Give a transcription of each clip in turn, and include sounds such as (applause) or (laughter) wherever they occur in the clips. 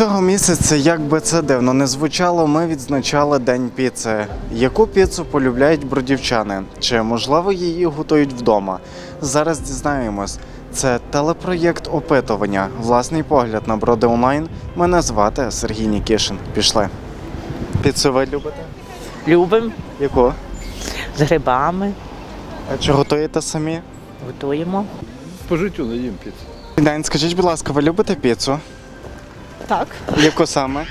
Цього місяця, як би це дивно не звучало, ми відзначали День піци. Яку піцу полюбляють бродівчани? Чи можливо її готують вдома? Зараз дізнаємось. Це телепроєкт опитування. Власний погляд на броди онлайн. Мене звати Сергій Нікішин. Пішли. Піцу ви любите? Любимо Яку? з грибами, А чи готуєте самі? готуємо. По життю не їм піцу. День, скажіть, будь ласка, ви любите піцу? Так, Яку саме?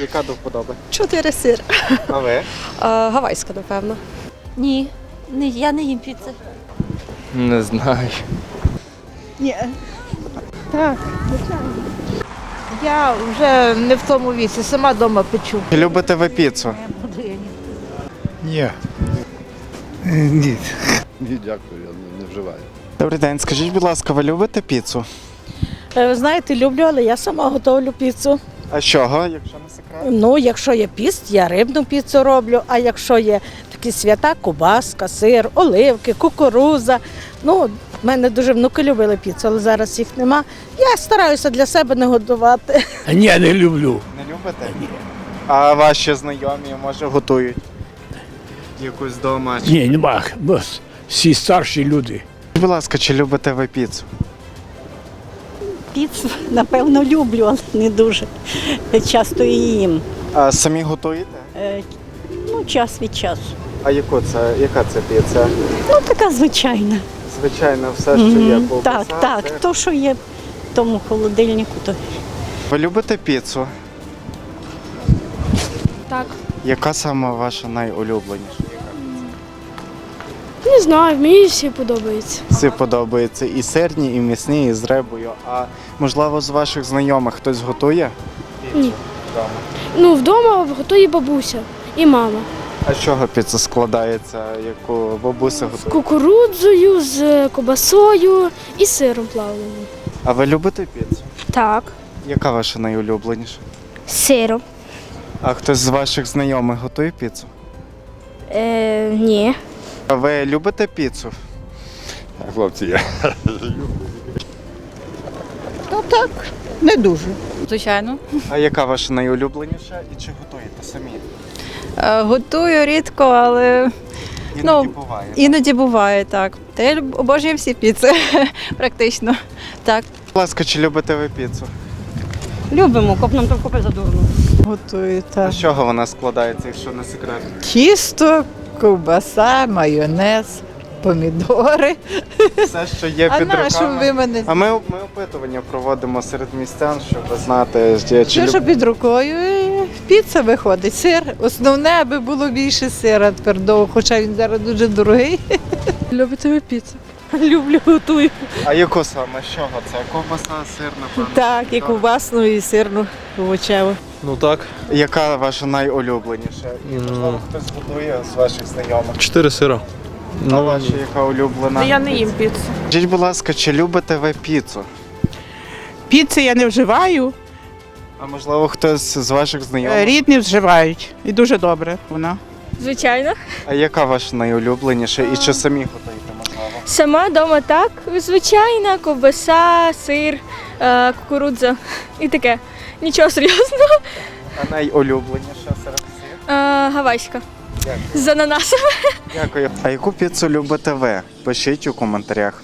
Яка до вподоби? чотири сир. А ви? А, (laughs) гавайська, напевно. Ні, не, я не їм піци. Не знаю. Ні. Так, Я вже не в тому віці, сама вдома печу. Любите ви піцу? Ні. Ні. Ні, дякую, я не вживаю. Добрий день, скажіть, будь ласка, ви любите піцу? Е, Ви знаєте, люблю, але я сама готовлю піцу. А з чого, якщо не секрет? Ну, якщо є піст, я рибну піцу роблю. А якщо є такі свята, кубаска, сир, оливки, кукуруза. Ну, в мене дуже внуки любили піцу, але зараз їх нема. Я стараюся для себе не готувати. Ні, не люблю. Не любите? Ні. А ваші знайомі, може, готують? Якусь вдома? Ні, нема. Бо всі старші люди. Будь ласка, чи любите ви піцу? Піцу, напевно, люблю, але не дуже. Часто її їм. А самі готуєте? Е, Ну, час від часу. А яку це, яка це піца? Ну, така звичайна. Звичайно, все, що є. Мгм. ковбаса, Так, так. сир. То, що є в тому холодильнику, то Ви любите піцу? Так. Яка саме ваша найулюбленіша? Не знаю, мені всі подобаються. Всі подобаються і сирні, і м'ясні, і з рибою. А можливо, з ваших знайомих хтось готує? Ні. вдома? Ну, вдома готує бабуся і мама. А з чого піца складається, яку бабуся З готує? кукурудзою, з кобасою і сиром плавленим. А ви любите піцу? Так. Яка ваша найулюбленіша? Сиром. А хтось з ваших знайомих готує піцу? Е, ні. А ви любите піцу? Хлопці, я. люблю. Ну так, не дуже. Звичайно. А яка ваша найулюбленіша і чи готуєте самі? Е, Готую рідко, але Іноді Ну, буває. іноді буває так. Та я люб- обожнюю всі піци, (laughs) практично. Так. Будь ласка, чи любите ви піцу? любимо, коп нам так купи задурно. Готую А так. з чого вона складається, якщо не секрет? Тісто, ковбаса, майонез, помідори. Все, що є А під на що ви мене? А ми, ми опитування проводимо серед містян, щоб знати, чи Що, люб- що під рукою? і Піца виходить. Сир. Основне, аби було більше сира твердого, хоча він зараз дуже дорогий. Любите ви піцу? (laughs) Люблю, готую. А яку саме? З чого це? Ковбаса, сир, напевно? Так, і ковбасну, і сирну овочеву. Ну так, Яка ваша найулюбленіша? І Ну. можливо хтось готує з ваших знайомих. чотири сира. А ваша яка улюблена? Я не їм піцу. Скажіть, будь ласка, чи любите ви піцу? Піци я не вживаю, А можливо, хтось з ваших е, знайомих? рідні вживають. І дуже добре вона. Звичайно. А яка ваша найулюбленіша? І чи самі готуєте? Сама вдома так. Звичайна, ковбаса, сир, е, кукурудза і таке. Нічого серйозного. А найулюбленіша серед всіх? Е, гавайська. Дякую. З ананасами. Дякую. А яку піцу любите ви? Пишіть у коментарях.